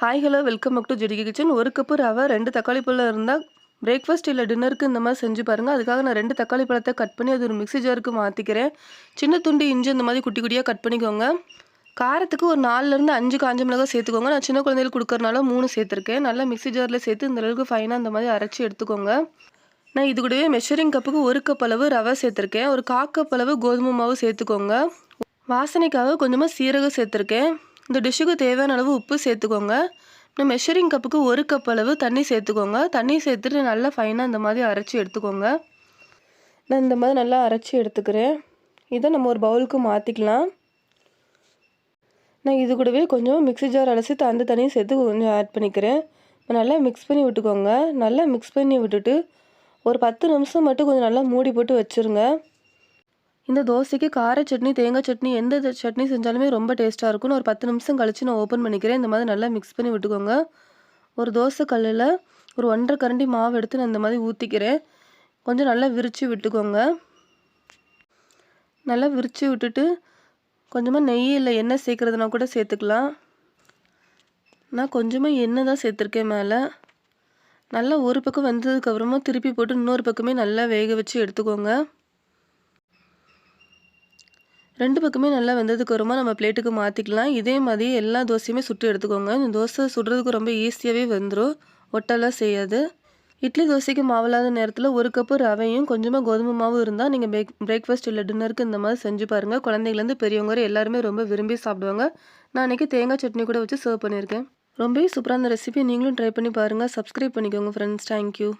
Hi hello welcome back to ஜெடிகி kitchen ஒரு cup ரவை ரெண்டு தக்காளி பழம் இருந்தால் பிரேக்ஃபாஸ்ட் இல்லை டின்னருக்கு இந்த மாதிரி செஞ்சு பாருங்கள் அதுக்காக நான் ரெண்டு தக்காளி பழத்தை கட் பண்ணி அது ஒரு மிக்ஸி ஜாருக்கு மாற்றிக்கிறேன் சின்ன துண்டு இஞ்சி இந்த மாதிரி குட்டி குட்டியாக கட் பண்ணிக்கோங்க. காரத்துக்கு ஒரு நாலுலேருந்து அஞ்சு காஞ்ச மிளகாய் சேர்த்துக்கோங்க. நான் சின்ன குழந்தைகளுக்கு கொடுக்குறனால மூணு சேர்த்துருக்கேன். நல்லா மிக்ஸி ஜாரில் சேர்த்து இந்த அளவுக்கு ஃபைனாக இந்த மாதிரி அரைச்சி எடுத்துக்கோங்க. நான் இது கூடவே மெஷரிங் கப்புக்கு ஒரு கப் அளவு ரவை சேர்த்துருக்கேன். ஒரு கா கப் அளவு கோதுமை மாவு சேர்த்துக்கோங்க. வாசனைக்காக கொஞ்சமாக சீரகம் சேர்த்துருக்கேன். இந்த டிஷ்ஷுக்கு தேவையான அளவு உப்பு சேர்த்துக்கோங்க. இந்த மெஷரிங் கப்புக்கு ஒரு கப் அளவு தண்ணி சேர்த்துக்கோங்க. தண்ணி சேர்த்துட்டு நல்லா ஃபைனாக இந்த மாதிரி அரைச்சி எடுத்துக்கோங்க. நான் இந்த மாதிரி நல்லா அரைச்சி எடுத்துக்கிறேன். இதை நம்ம ஒரு பவுலுக்கு மாற்றிக்கலாம் நான் இது கூடவே கொஞ்சம் மிக்ஸி ஜார் அலசி அந்த தண்ணியும் சேர்த்து கொஞ்சம் ஆட் பண்ணிக்கிறேன். நல்லா மிக்ஸ் பண்ணி விட்டுக்கோங்க. நல்லா மிக்ஸ் பண்ணி விட்டுட்டு ஒரு பத்து நிமிஷம் மட்டும் கொஞ்சம் நல்லா மூடி போட்டு வச்சுருங்க. இந்த தோசைக்கு கார சட்னி தேங்காய் சட்னி எந்த சட்னி செஞ்சாலுமே ரொம்ப டேஸ்ட்டாக இருக்கும் ஒரு பத்து நிமிஷம் கழித்து நான் ஓப்பன் பண்ணிக்கிறேன். இந்த மாதிரி நல்லா மிக்ஸ் பண்ணி விட்டுக்கோங்க. ஒரு தோசை கல்லில் ஒரு ஒன்றரை கரண்டி மாவு எடுத்து நான் இந்த மாதிரி ஊற்றிக்கிறேன் கொஞ்சம் நல்லா விரித்து விட்டுக்கோங்க. நல்லா விரித்து விட்டுட்டு கொஞ்சமாக நெய் இல்லை எண்ணெய் சேர்க்குறதுனா கூட சேர்த்துக்கலாம். நான் கொஞ்சமாக எண்ணெய் தான் சேர்த்துருக்கேன் மேலே. நல்லா ஒரு பக்கம் வெந்ததுக்கப்புறமா திருப்பி போட்டு இன்னொரு பக்கமே நல்லா வேக வச்சு எடுத்துக்கோங்க. ரெண்டு பக்கமே நல்லா வெந்ததுக்கு வருமா நம்ம பிளேட்டுக்கு மாற்றிக்கலாம் இதே மாதிரி எல்லா தோசையுமே சுட்டு எடுத்துக்கோங்க. இந்த தோசை சுடுறதுக்கு ரொம்ப ஈஸியாகவே வந்துடும் ஒட்டெல்லாம் செய்யாது. இட்லி தோசைக்கு மாவில்லாத நேரத்தில் ஒரு கப்பு ரவையும் கொஞ்சமாக கோதுமை மாவு இருந்தால் நீங்கள் பிரேக் பிரேக்ஃபாஸ்ட் இல்லை டின்னருக்கு இந்த மாதிரி செஞ்சு பாருங்கள் குழந்தைங்கலேருந்து பெரியவங்க வரை எல்லாருமே ரொம்ப விரும்பி சாப்பிடுவாங்க. நான் அன்றைக்கி தேங்காய் சட்னி கூட வச்சு சர்வ் பண்ணியிருக்கேன். ரொம்பவே சூப்பராக அந்த ரெசிபி நீங்களும் ட்ரை பண்ணி பாருங்கள் சப்ஸ்கிரைப் பண்ணிக்கோங்க ஃப்ரெண்ட்ஸ் தேங்க்யூ